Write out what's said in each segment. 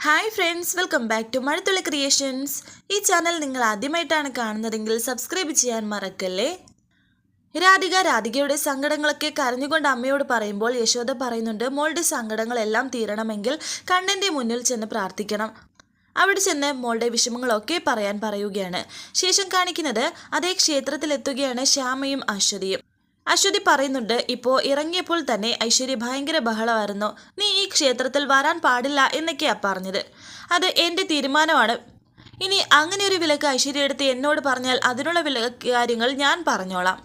Hi friends welcome back to Mazhathulli creations ഈ channel നിങ്ങൾ ആദ്യമായിട്ടാണ് കാണുന്നതെങ്കിൽ സബ്സ്ക്രൈബ് ചെയ്യാൻ മറക്കല്ലേ? രാധിക രാധികയുടെ സങ്കടങ്ങളൊക്കെ കരഞ്ഞുകൊണ്ട് അമ്മയോട് പറയുമ്പോൾ യശോദ പറയുന്നുണ്ട് മോളുടെ സങ്കടങ്ങളെല്ലാം തീരണമെങ്കിൽ കണ്ണന്റെ മുന്നിൽ ചെന്ന് പ്രാർത്ഥിക്കണം. അവിടെ ചെന്ന് മോളുടെ വിഷമങ്ങളൊക്കെ പറയാൻ പറയുകയാണ്. ശേഷം കാണിക്കുന്നത് അതേ ക്ഷേത്രത്തിലെത്തുകയാണ് ശ്യാമയും അശ്വതിയും. അശ്വതി പറയുന്നുണ്ട് ഇപ്പോൾ ഇറങ്ങിയപ്പോൾ തന്നെ ഐശ്വര്യ ഭയങ്കര ബഹളമായിരുന്നു. നീ ഈ ക്ഷേത്രത്തിൽ വരാൻ പാടില്ല എന്നൊക്കെയാ പറഞ്ഞത്. അത് എന്റെ തീരുമാനമാണ്. ഇനി അങ്ങനെ ഒരു വിലക്ക് ഐശ്വര്യ എടുത്ത് എന്നോട് പറഞ്ഞാൽ അതിനുള്ള വില കാര്യങ്ങൾ ഞാൻ പറഞ്ഞോളാം.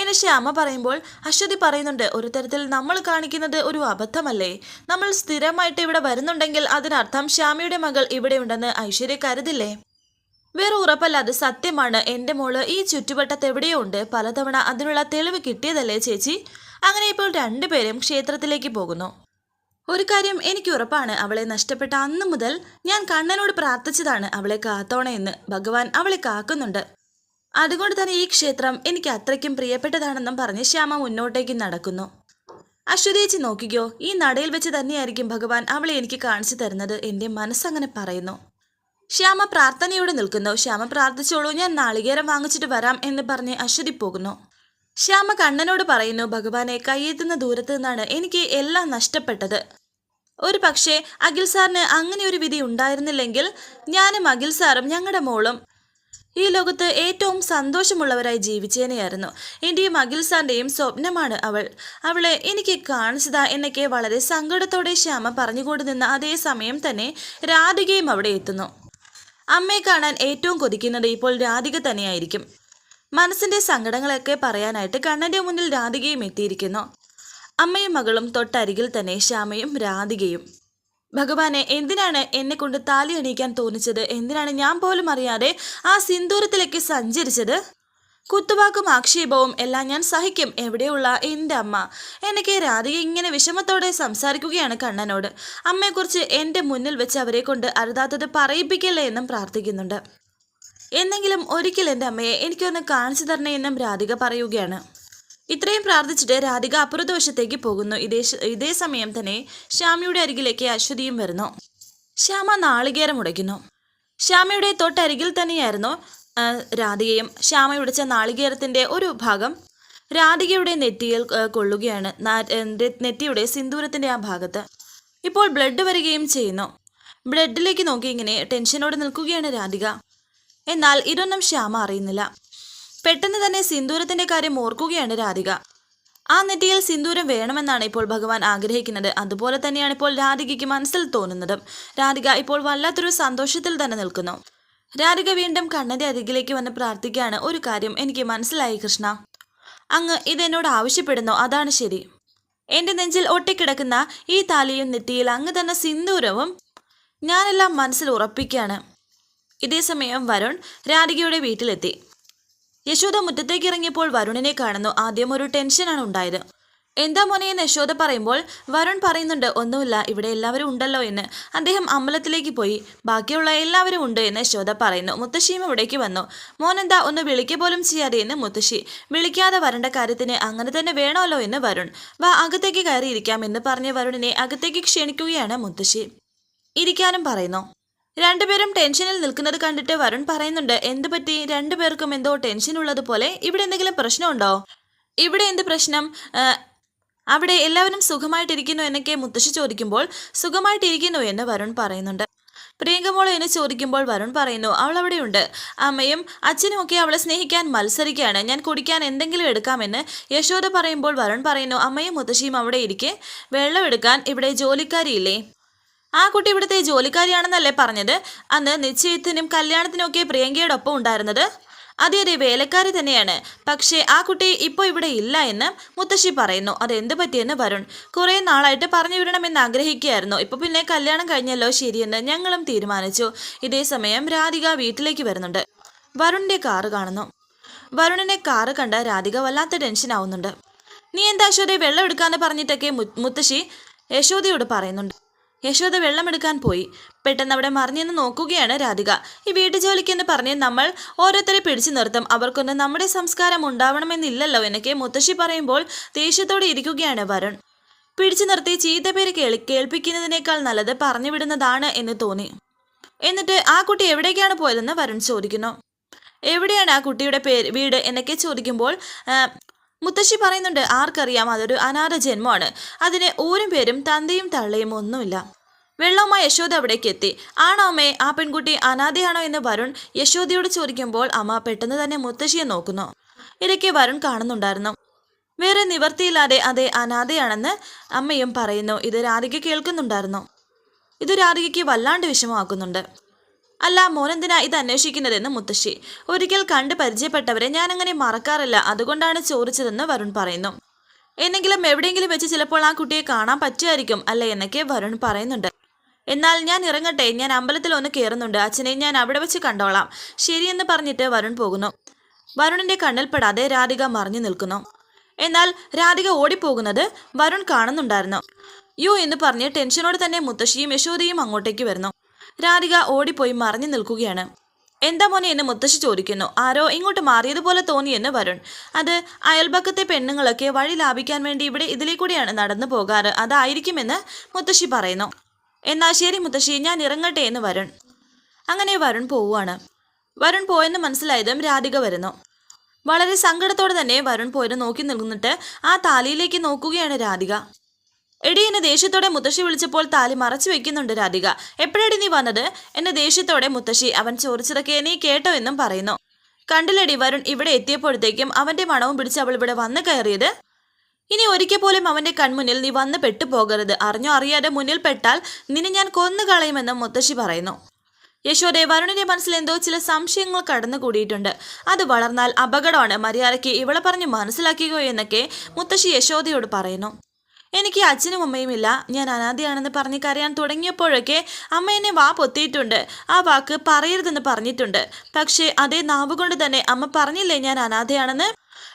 എന്നെ ശ്യാമ പറയുമ്പോൾ അശ്വതി പറയുന്നുണ്ട് ഒരു തരത്തിൽ നമ്മൾ കാണിക്കുന്നത് ഒരു അബദ്ധമല്ലേ? നമ്മൾ സ്ഥിരമായിട്ട് ഇവിടെ വരുന്നുണ്ടെങ്കിൽ അതിനർത്ഥം ശ്യാമയുടെ മകൾ ഇവിടെ ഉണ്ടെന്ന് ഐശ്വര്യ കരുതില്ലേ? വേറെ ഉറപ്പല്ല അത് സത്യമാണ്. എന്റെ മോൾ ഈ ചുറ്റുവട്ടത്ത് എവിടെയോ ഉണ്ട് പലതവണ അതിനുള്ള തെളിവ് കിട്ടിയതല്ലേ ചേച്ചി? അങ്ങനെ ഇപ്പോൾ രണ്ടുപേരും ക്ഷേത്രത്തിലേക്ക് പോകുന്നു. ഒരു കാര്യം എനിക്ക് ഉറപ്പാണ്. അവളെ നഷ്ടപ്പെട്ട അന്നു മുതൽ ഞാൻ കണ്ണനോട് പ്രാർത്ഥിച്ചതാണ് അവളെ കാത്തോണേ എന്ന്. ഭഗവാൻ അവളെ കാക്കുന്നുണ്ട്. അതുകൊണ്ട് തന്നെ ഈ ക്ഷേത്രം എനിക്ക് അത്രയ്ക്കും പ്രിയപ്പെട്ടതാണെന്നും പറഞ്ഞ് ശ്യാമ മുന്നോട്ടേക്ക് നടക്കുന്നു. അശ്വതേച്ചി നോക്കിക്കോ ഈ നടയിൽ വെച്ച് തന്നെയായിരിക്കും ഭഗവാൻ അവളെ എനിക്ക് കാണിച്ചു തരുന്നത്. എന്റെ മനസ്സങ്ങനെ പറയുന്നു. ശ്യാമ പ്രാർത്ഥനയോടെ നിൽക്കുന്നു. ശ്യാമ പ്രാർത്ഥിച്ചോളൂ ഞാൻ നാളികേരം വാങ്ങിച്ചിട്ട് വരാം എന്ന് പറഞ്ഞ് അശ്വതി പോകുന്നു. ശ്യാമ കണ്ണനോട് പറയുന്നു ഭഗവാനെ കയ്യെത്തുന്ന ദൂരത്തു നിന്നാണ് എനിക്ക് എല്ലാം നഷ്ടപ്പെട്ടത്. ഒരു പക്ഷേ അഖിൽ സാറിന് അങ്ങനെ ഒരു വിധി ഉണ്ടായിരുന്നില്ലെങ്കിൽ ഞാനും അഖിൽ സാറും ഞങ്ങളുടെ മോളും ഈ ലോകത്ത് ഏറ്റവും സന്തോഷമുള്ളവരായി ജീവിച്ചേനെയായിരുന്നു. എന്റെയും അഖിൽ സാറിന്റെയും സ്വപ്നമാണ് അവൾ. അവളെ എനിക്ക് കാണിച്ചതാ എന്നൊക്കെ വളരെ സങ്കടത്തോടെ ശ്യാമ പറഞ്ഞുകൊണ്ട് നിന്ന അതേ സമയം തന്നെ രാധികയും അവിടെ എത്തുന്നു. അമ്മയെ കാണാൻ ഏറ്റവും കൊതിക്കുന്നത് ഇപ്പോൾ രാധിക തന്നെയായിരിക്കും. മനസ്സിന്റെ സങ്കടങ്ങളൊക്കെ പറയാനായിട്ട് കണ്ണന്റെ മുന്നിൽ രാധികയും എത്തിയിരിക്കുന്നു. അമ്മയും മകളും തൊട്ടരികിൽ തന്നെ ശ്യാമയും രാധികയും. ഭഗവാനെ എന്തിനാണ് എന്നെ കൊണ്ട് താലി അണിയിക്കാൻ തോന്നിച്ചത്? എന്തിനാണ് ഞാൻ പോലും അറിയാതെ ആ സിന്ദൂരത്തിലേക്ക് സഞ്ചരിച്ചത്? കുത്തുവാക്കും ആക്ഷേപവും എല്ലാം ഞാൻ സഹിക്കും. എവിടെയുള്ള എന്റെ അമ്മ? എനിക്ക് രാധിക ഇങ്ങനെ വിഷമത്തോടെ സംസാരിക്കുകയാണ് കണ്ണനോട്. അമ്മയെക്കുറിച്ച് എന്റെ മുന്നിൽ വെച്ച് അവരെ കൊണ്ട് അരുതാത്തത് പറയിപ്പിക്കല്ലേ എന്നും പ്രാർത്ഥിക്കുന്നുണ്ട്. എന്നെങ്കിലും ഒരിക്കൽ എന്റെ അമ്മയെ എനിക്കൊന്ന് കാണിച്ചു തരണേ എന്നും രാധിക പറയുകയാണ്. ഇത്രയും പ്രാർത്ഥിച്ചിട്ട് രാധിക അപ്പുറദോഷത്തേക്ക് പോകുന്നു. ഇതേ ഇതേ സമയം തന്നെ ശ്യാമയുടെ അരികിലേക്ക് അശ്വതിയും വരുന്നു. ശ്യാമ നാളികേരം ഉടയ്ക്കുന്നു. ശ്യാമയുടെ തൊട്ടരികിൽ തന്നെയായിരുന്നു രാധികയും ശ്യാമ ഉടച്ച നാളികേരത്തിന്റെ ഒരു ഭാഗം രാധികയുടെ നെറ്റിയിൽ കൊള്ളുകയാണ്. നെറ്റിയുടെ സിന്ദൂരത്തിന്റെ ആ ഭാഗത്ത്. ഇപ്പോൾ ബ്ലഡ് വരികയും ചെയ്യുന്നു. ബ്ലഡിലേക്ക് നോക്കി ഇങ്ങനെ ടെൻഷനോടെ നിൽക്കുകയാണ് രാധിക. എന്നാൽ ഇതൊന്നും ശ്യാമ അറിയുന്നില്ല. പെട്ടെന്ന് തന്നെ സിന്ദൂരത്തിന്റെ കാര്യം ഓർക്കുകയാണ് രാധിക. ആ നെറ്റിയിൽ സിന്ദൂരം വേണമെന്നാണ് ഇപ്പോൾ ഭഗവാൻ ആഗ്രഹിക്കുന്നത്. അതുപോലെ തന്നെയാണ് ഇപ്പോൾ രാധികയ്ക്ക് മനസ്സിൽ തോന്നുന്നത്. രാധിക ഇപ്പോൾ വല്ലാത്തൊരു സന്തോഷത്തിൽ തന്നെ നിൽക്കുന്നു. രാധിക വീണ്ടും കണ്ണന്റെ അരികിലേക്ക് വന്ന് പ്രാർത്ഥിക്കുകയാണ്. ഒരു കാര്യം എനിക്ക് മനസ്സിലായി കൃഷ്ണ. അങ്ങ് ഇതെന്നോട് ആവശ്യപ്പെടുന്നു. അതാണ് ശരി. എന്റെ നെഞ്ചിൽ ഒട്ടിക്കിടക്കുന്ന ഈ താലിയും നെറ്റിയിൽ അങ്ങ് തന്നെ സിന്ദൂരവും ഞാനെല്ലാം മനസ്സിൽ ഉറപ്പിക്കുകയാണ്. ഇതേ സമയം വരുൺ രാധികയുടെ വീട്ടിലെത്തി. യശോദ മുറ്റത്തേക്ക് ഇറങ്ങിയപ്പോൾ വരുണിനെ കാണുന്നു. ആദ്യം ഒരു ടെൻഷനാണ് ഉണ്ടായത്. എന്താ മോനെ എന്ന് യശോദ പറയുമ്പോൾ വരുൺ പറയുന്നുണ്ട് ഒന്നുമില്ല ഇവിടെ എല്ലാവരും ഉണ്ടല്ലോ എന്ന്. അദ്ദേഹം അമ്പലത്തിലേക്ക് പോയി ബാക്കിയുള്ള എല്ലാവരും ഉണ്ട് എന്ന് യശോദ പറയുന്നു. മുത്തശ്ശിയും ഇവിടേക്ക് വന്നു. മോനെന്താ ഒന്ന് വിളിക്കുക പോലും ചെയ്യാതെ എന്ന് മുത്തശ്ശി. വിളിക്കാതെ വരേണ്ട കാര്യത്തിന് അങ്ങനെ തന്നെ വേണമല്ലോ എന്ന് വരുൺ. വാ അകത്തേക്ക് കയറിയിരിക്കാം എന്ന് പറഞ്ഞ് വരുണിനെ അകത്തേക്ക് ക്ഷണിക്കുകയാണ് മുത്തശ്ശി. ഇരിക്കാനും പറയുന്നു. രണ്ടുപേരും ടെൻഷനിൽ നിൽക്കുന്നത് കണ്ടിട്ട് വരുൺ പറയുന്നുണ്ട് എന്ത് പറ്റി? രണ്ടുപേർക്കും എന്തോ ടെൻഷൻ ഉള്ളതുപോലെ ഇവിടെ എന്തെങ്കിലും പ്രശ്നമുണ്ടോ? ഇവിടെ എന്ത് പ്രശ്നം? അവിടെ എല്ലാവരും സുഖമായിട്ടിരിക്കുന്നു എന്നൊക്കെ മുത്തശ്ശി ചോദിക്കുമ്പോൾ സുഖമായിട്ടിരിക്കുന്നു എന്ന് വരുൺ പറയുന്നുണ്ട്. പ്രിയങ്കമോളെ എന്ന് ചോദിക്കുമ്പോൾ വരുൺ പറയുന്നു അവൾ അവിടെയുണ്ട്. അമ്മയും അച്ഛനും ഒക്കെ അവളെ സ്നേഹിക്കാൻ മത്സരിക്കുകയാണ്. ഞാൻ കുടിക്കാൻ എന്തെങ്കിലും എടുക്കാമെന്ന് യശോദ പറയുമ്പോൾ വരുൺ പറയുന്നു അമ്മയും മുത്തശ്ശിയും അവിടെ ഇരിക്കെ. വെള്ളം എടുക്കാൻ ഇവിടെ ജോലിക്കാരിയില്ലേ ആ കുട്ടി ഇവിടുത്തെ ജോലിക്കാരിയാണെന്നല്ലേ പറഞ്ഞത്? അന്ന് നിശ്ചയത്തിനും കല്യാണത്തിനും ഒക്കെ പ്രിയങ്കയുടെ ഒപ്പം ഉണ്ടായിരുന്നത്? അതെ അതെ വേലക്കാരി തന്നെയാണ്. പക്ഷേ ആ കുട്ടി ഇപ്പോൾ ഇവിടെ ഇല്ല എന്ന് മുത്തശ്ശി പറയുന്നു. അതെന്ത് പറ്റിയെന്ന് വരുൺ കുറേ നാളായിട്ട് പറഞ്ഞു വിടണമെന്ന് ആഗ്രഹിക്കുകയായിരുന്നു. ഇപ്പൊ പിന്നെ കല്യാണം കഴിഞ്ഞല്ലോ ശരിയെന്ന് ഞങ്ങളും തീരുമാനിച്ചു. ഇതേ സമയം രാധിക വീട്ടിലേക്ക് വരുന്നുണ്ട്. വരുണിന്റെ കാറ് കാണുന്നു. വരുണിനെ കാറ് കണ്ട രാധിക വല്ലാത്ത ടെൻഷൻ ആവുന്നുണ്ട്. നീ എന്താ അശോദെ വെള്ളം എടുക്കാന്ന് പറഞ്ഞിട്ടൊക്കെ മുത്തശ്ശി യശോദയോട് പറയുന്നുണ്ട്. യശോദ വെള്ളമെടുക്കാൻ പോയി. പെട്ടെന്ന് അവിടെ മറിഞ്ഞെന്ന് നോക്കുകയാണ് രാധിക. ഈ വീട്ടുജോലിക്കെന്ന് പറഞ്ഞ് നമ്മൾ ഓരോരുത്തരെ പിടിച്ചു നിർത്തും. അവർക്കൊന്ന് നമ്മുടെ സംസ്കാരം ഉണ്ടാവണമെന്നില്ലല്ലോ എന്നൊക്കെ മുത്തശ്ശി പറയുമ്പോൾ ദേഷ്യത്തോടെ ഇരിക്കുകയാണ് വരുൺ. പിടിച്ചു നിർത്തി ചീത്തപ്പേര് കേളി കേൾപ്പിക്കുന്നതിനേക്കാൾ നല്ലത് പറഞ്ഞു വിടുന്നതാണ് എന്ന് തോന്നി. എന്നിട്ട് ആ കുട്ടി എവിടേക്കാണ് പോയതെന്ന് വരുൺ ചോദിക്കുന്നു. എവിടെയാണ് ആ കുട്ടിയുടെ പേര് വീട് എന്നൊക്കെ ചോദിക്കുമ്പോൾ മുത്തശ്ശി പറയുന്നുണ്ട് ആർക്കറിയാം അതൊരു അനാഥ ജന്മമാണ്. അതിന് ഊരും പേരും തന്തയും തള്ളയും ഒന്നുമില്ല. വെള്ളവുമായി യശോദ അവിടേക്ക് എത്തി. ആണോ അമ്മേ ആ പെൺകുട്ടി അനാഥയാണോ എന്ന് വരുൺ യശോദയോട് ചോദിക്കുമ്പോൾ അമ്മ പെട്ടെന്ന് തന്നെ മുത്തശ്ശിയെ നോക്കുന്നു. ഇടയ്ക്ക് വരുൺ കാണുന്നുണ്ടായിരുന്നു. വേറെ നിവർത്തിയില്ലാതെ അതെ അനാഥയാണെന്ന് അമ്മയും പറയുന്നു. ഇത് രാധിക കേൾക്കുന്നുണ്ടായിരുന്നു. ഇത് രാധികയ്ക്ക് വല്ലാണ്ട് വിഷമമാക്കുന്നുണ്ട്. അല്ല മോനെന്തിനാ ഇത് അന്വേഷിക്കുന്നതെന്ന് മുത്തശ്ശി. ഒരിക്കൽ കണ്ട് പരിചയപ്പെട്ടവരെ ഞാൻ അങ്ങനെ മറക്കാറില്ല. അതുകൊണ്ടാണ് ചോദിച്ചതെന്ന് വരുൺ പറയുന്നു. എന്നെങ്കിലും എവിടെയെങ്കിലും വെച്ച് ചിലപ്പോൾ ആ കുട്ടിയെ കാണാൻ പറ്റുമായിരിക്കും അല്ലേ എന്നൊക്കെ വരുൺ പറയുന്നുണ്ട്. എന്നാൽ ഞാൻ ഇറങ്ങട്ടെ ഞാൻ അമ്പലത്തിൽ ഒന്ന് കയറുന്നുണ്ട് അച്ഛനെ ഞാൻ അവിടെ വെച്ച് കണ്ടോളാം. ശരിയെന്ന് പറഞ്ഞിട്ട് വരുൺ പോകുന്നു. വരുണിന്റെ കണ്ണിൽപ്പെടാതെ രാധിക മറിഞ്ഞു നിൽക്കുന്നു. എന്നാൽ രാധിക ഓടിപ്പോകുന്നത് വരുൺ കാണുന്നുണ്ടായിരുന്നു. യു എന്ന് പറഞ്ഞ് ടെൻഷനോട് തന്നെ മുത്തശ്ശിയും യശോദയും അങ്ങോട്ടേക്ക് വരുന്നു. രാധിക ഓടിപ്പോയി മറിഞ്ഞു നിൽക്കുകയാണ്. എന്താ മോനെ എന്ന് മുത്തശ്ശി ചോദിക്കുന്നു. ആരോ ഇങ്ങോട്ട് മാറിയതുപോലെ തോന്നി എന്ന് വരുൺ. അത് അയൽപക്കത്തെ പെണ്ണുങ്ങളൊക്കെ വഴി ലാഭിക്കാൻ വേണ്ടി ഇവിടെ ഇതിലേ കൂടിയാണ് നടന്നു പോകാറ്. അതായിരിക്കുമെന്ന് മുത്തശ്ശി പറയുന്നു. എന്നാൽ ശരി മുത്തശ്ശി ഞാൻ ഇറങ്ങട്ടെ എന്ന് വരുൺ. അങ്ങനെ വരുൺ പോവുകയാണ്. വരുൺ പോയെന്ന് മനസ്സിലായതും രാധിക വരുന്നു. വളരെ സങ്കടത്തോടെ തന്നെ വരുൺ പോയത് നോക്കി നിന്നിട്ട് ആ താലിയിലേക്ക് നോക്കുകയാണ് രാധിക. എടി എന്നെ ദേഷ്യത്തോടെ മുത്തശ്ശി വിളിച്ചപ്പോൾ താലി മറച്ചു വെക്കുന്നുണ്ട് രാധിക. എപ്പോഴടി നീ വന്നത്? എന്നെ ദേഷ്യത്തോടെ മുത്തശ്ശി അവൻ ചോദിച്ചതൊക്കെ നീ കേട്ടോ എന്നും പറയുന്നു. കണ്ടില്ലടി വരുൺ ഇവിടെ എത്തിയപ്പോഴത്തേക്കും അവന്റെ മണവും പിടിച്ച് അവൾ ഇവിടെ വന്നു കയറിയത്? ഇനി ഒരിക്കൽ പോലും അവന്റെ കൺമുന്നിൽ നീ വന്ന് പെട്ടുപോകരുത്. അറിഞ്ഞോ അറിയാതെ മുന്നിൽ പെട്ടാൽ നിന്നെ ഞാൻ കൊന്നു കളയുമെന്നും മുത്തശ്ശി പറയുന്നു. യശോദെ വരുണിന്റെ മനസ്സിൽ എന്തോ ചില സംശയങ്ങൾ കടന്നുകൂടിയിട്ടുണ്ട് അത് വളർന്നാൽ അപകടമാണ്. മര്യാദയ്ക്ക് ഇവളെ പറഞ്ഞ് മനസ്സിലാക്കുകയോ എന്നൊക്കെ മുത്തശ്ശി യശോദയോട് പറയുന്നു. എനിക്ക് അച്ഛനും അമ്മയും ഇല്ല. ഞാൻ അനാഥയാണെന്ന് പറഞ്ഞ് കരയാൻ തുടങ്ങിയപ്പോഴൊക്കെ അമ്മ എന്നെ വാ പൊത്തിയിട്ടുണ്ട്. ആ വാക്ക് പറയരുതെന്ന് പറഞ്ഞിട്ടുണ്ട്. പക്ഷേ അതേ നാവുകൊണ്ട് തന്നെ അമ്മ പറഞ്ഞില്ലേ ഞാൻ അനാഥയാണെന്ന്?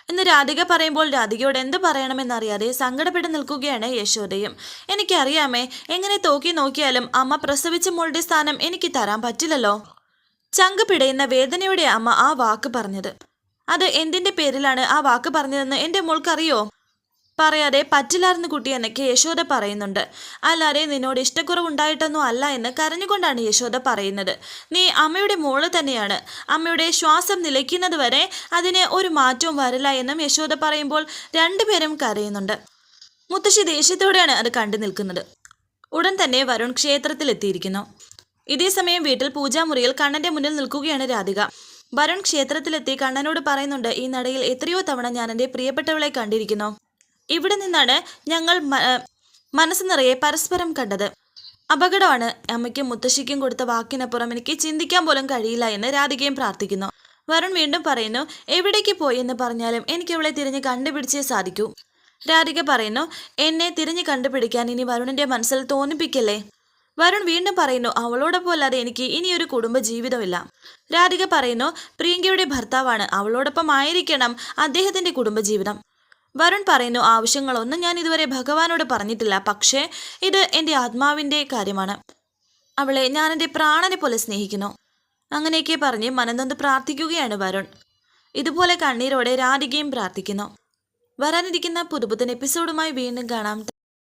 എന്ന് രാധിക പറയുമ്പോൾ രാധികയോട് എന്ത് പറയണമെന്നറിയാതെ സങ്കടപ്പെട്ട് നിൽക്കുകയാണ് യശോദയും. എനിക്കറിയാമേ എങ്ങനെ തോക്കി നോക്കിയാലും അമ്മ പ്രസവിച്ച മോളുടെ സ്ഥാനം എനിക്ക് തരാൻ പറ്റില്ലല്ലോ. ചങ്ക് പിടയുന്ന വേദനയുടെ അമ്മ ആ വാക്ക് പറഞ്ഞത്. അത് എന്തിന്റെ പേരിലാണ് ആ വാക്ക് പറഞ്ഞതെന്ന് എന്റെ മോൾക്കറിയോ? പറയാതെ പറ്റില്ലായിരുന്നു കുട്ടി എന്നൊക്കെ യശോദ പറയുന്നുണ്ട്. അല്ലാതെ നിന്നോട് ഇഷ്ടക്കുറവുണ്ടായിട്ടൊന്നും അല്ല എന്ന് കരഞ്ഞുകൊണ്ടാണ് യശോദ പറയുന്നത്. നീ അമ്മയുടെ മോൾ തന്നെയാണ്. അമ്മയുടെ ശ്വാസം നിലയ്ക്കുന്നത് വരെ അതിന് ഒരു മാറ്റവും വരില്ല എന്നും യശോദ പറയുമ്പോൾ രണ്ടുപേരും കരയുന്നുണ്ട്. മുത്തശ്ശി ദേഷ്യത്തോടെയാണ് അത് കണ്ടു നിൽക്കുന്നത്. ഉടൻ തന്നെ വരുൺ ക്ഷേത്രത്തിലെത്തിയിരിക്കുന്നു. ഇതേ സമയം വീട്ടിൽ പൂജാമുറിയിൽ കണ്ണന്റെ മുന്നിൽ നിൽക്കുകയാണ് രാധിക. വരുൺ ക്ഷേത്രത്തിലെത്തി കണ്ണനോട് പറയുന്നുണ്ട് ഈ നടയിൽ എത്രയോ തവണ ഞാൻ എന്റെ പ്രിയപ്പെട്ടവളെ കണ്ടിരിക്കുന്നു. ഇവിടെ നിന്നാണ് ഞങ്ങൾ മനസ്സ് നിറയെ പരസ്പരം കണ്ടത്. അപകടമാണ് അമ്മയ്ക്കും മുത്തശ്ശിക്കും കൊടുത്ത വാക്കിനപ്പുറം എനിക്ക് ചിന്തിക്കാൻ പോലും കഴിയില്ല എന്ന് രാധികയും പ്രാർത്ഥിക്കുന്നു. വരുൺ വീണ്ടും പറയുന്നു എവിടേക്ക് പോയി എന്ന് പറഞ്ഞാലും എനിക്ക് അവളെ തിരിഞ്ഞ് കണ്ടുപിടിച്ചേ സാധിക്കൂ. രാധിക പറയുന്നു എന്നെ തിരിഞ്ഞ് കണ്ടുപിടിക്കാൻ ഇനി വരുണിന്റെ മനസ്സിൽ തോന്നിപ്പിക്കല്ലേ? വരുൺ വീണ്ടും പറയുന്നു അവളോടൊപ്പം അല്ലാതെ എനിക്ക് ഇനിയൊരു കുടുംബ ജീവിതമില്ല രാധിക പറയുന്നു പ്രിയങ്കയുടെ ഭർത്താവാണ് അവളോടൊപ്പം ആയിരിക്കണം അദ്ദേഹത്തിന്റെ കുടുംബജീവിതം. വരുൺ പറയുന്നു ആവശ്യങ്ങളൊന്നും ഞാൻ ഇതുവരെ ഭഗവാനോട് പറഞ്ഞിട്ടില്ല. പക്ഷേ ഇത് എന്റെ ആത്മാവിന്റെ കാര്യമാണ്. അവളെ ഞാൻ എന്റെ പ്രാണനെ പോലെ സ്നേഹിക്കുന്നു. അങ്ങനെയൊക്കെ പറഞ്ഞ് മനനൊന്ന് പ്രാർത്ഥിക്കുകയാണ് വരുൺ. ഇതുപോലെ കണ്ണീരോടെ രാധികയും പ്രാർത്ഥിക്കുന്നു. വരാനിരിക്കുന്ന പുതുപുത്തൻ എപ്പിസോഡുമായി വീണ്ടും കാണാം.